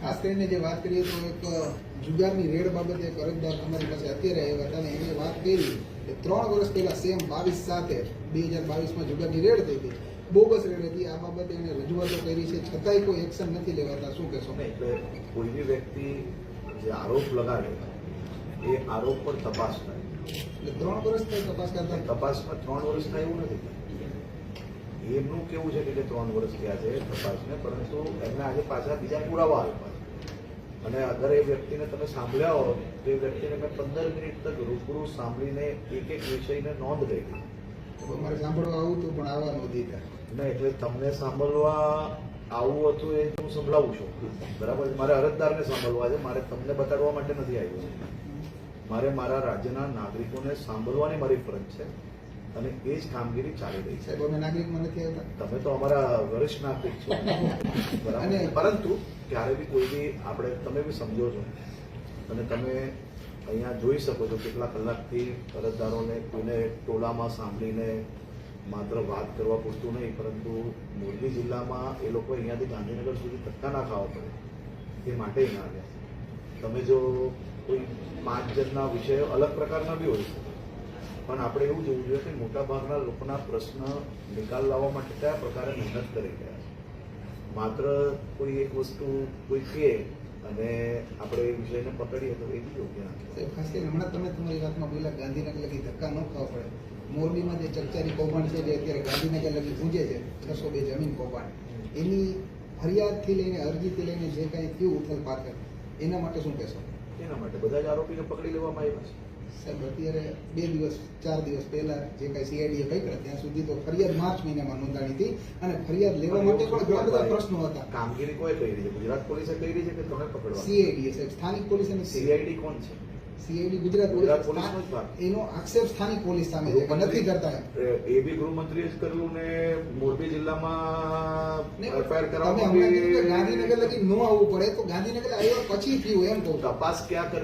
ખાસ કરીને જે વાત કરીએ તો એક જુગારની રેડ બાબતે એક અરજદાર અમારી પાસે અત્યારે આવ્યા હતા અને એમણે વાત કરી કે ત્રણ વર્ષ પહેલા સેમ બાવીસ સાથે બે હજાર બાવીસમાં જુગારની રેડ થઈ હતી બોગસ રેડ હતી. આ બાબતે એને રજૂઆતો કરી છે. છતાંય કોઈ એક્શન નથી લેવાતા. શું કહેશો? એટલે કોઈ બી વ્યક્તિ જે આરોપ લગાડે એ આરોપ પર તપાસ થાય. એટલે ત્રણ વર્ષ થાય તપાસ કરતા? તપાસમાં ત્રણ વર્ષ થાય એવું નથી. એમનું કેવું છે કે ત્રણ વર્ષ થયા છે તપાસને પરંતુ એમને આજે પાછા બીજા પુરાવા આપ્યા છે. અને અગર એ વ્યક્તિને તમે સાંભળ્યા હો તો એ વ્યક્તિને મેં પંદર મિનિટ તક રૂબરૂ સાંભળીને એક એક વિષયને નોંધ લઈ તો મારે સાંભળવા આવું હતું પણ આવવા નહોતી ને એટલે તમને સાંભળવા આવું હતું એ હું સંભળાવું છું. બરાબર? મારે અરજદારને સાંભળવા છે. મારે તમને બતાડવા માટે નથી આવ્યું. મારે મારા રાજ્યના નાગરિકોને સાંભળવાની મારી ફરજ છે. અને એ જ કામગીરી ચાલી રહી છે. સાહેબ નાગરિક નથી આવતા. તમે તો અમારા વરિષ્ઠ નાગરિક છો. બરાબર. અને- પરંતુ ક્યારે બી કોઈ બી આપણે તમે બી સમજો છો. અને તમે અહીંયા જોઈ શકો છો કેટલા કલાકથી અરજદારોને કોઈને ટોળામાં સાંભળીને માત્ર વાત કરવા પૂરતું નહીં પરંતુ મોરબી જિલ્લામાં એ લોકો અહીંયાથી ગાંધીનગર સુધી ધક્કા ના ખાવા પડે. એ માટે અહીંયા આવ્યા તમે જો કોઈ પાંચ જણના વિષયો અલગ પ્રકારના બી હોય શકે. પણ આપણે એવું જોવું જોઈએ કે મોટાભાગના લોકોના પ્રશ્ન નિકાલ લાવવા માટે કયા પ્રકારે મહેનત કરી રહ્યા છે. માત્ર કોઈ એક વસ્તુ કોઈ કહે અને આપણે એ વિષયને પકડીએ તો એ બી યોગ્ય નથી. ખાસ કરીને હમણાં તમે તમારી વાતમાં બોલ્યા ગાંધીનગર લગી ધક્કા ન ખાવા પડે. મોરબીમાં જે ચકચારી કૌભાંડ છે જે અત્યારે ગાંધીનગર લગી ગુંજે છે છસો બે જમીન કૌભાંડ. એની ફરિયાદથી લઈને અરજીથી લઈને જે કાંઈ થયું ઉથલ પાથલ એના માટે શું કહેશો? એના માટે બધા જ આરોપીને પકડી લેવામાં આવ્યા છે. સાહેબ અત્યારે બે દિવસ ચાર દિવસ પહેલા જે કાંઈ સીઆઈડીએ પકડ્યા ત્યાં સુધી તો ફરિયાદ માર્ચ મહિનામાં નોંધાણી હતી અને ફરિયાદ લેવા માટે પણ ઘણા બધા પ્રશ્નો હતા. કામગીરી કોઈ કરી છે? ગુજરાત પોલીસે કરી છે કે તમે પકડવા સીઆઈડીએ સાહેબ સ્થાનિક પોલીસ અને સીઆઈડી કોણ છે? CID Gujarat police. એનો આક્ષેપ સ્થાનિક પોલીસ સામે છે નથી કરતા એ બી ગૃહમંત્રીએ જ કરેલું ને મોરબી જિલ્લામાં એફઆઈઆર તમે હમણાં કીધું કે કરવામાં ગાંધીનગર લગી ન આવવું પડે તો ગાંધીનગર આવ્યા પછી થયું એમ કહું. તપાસ ક્યાં કરી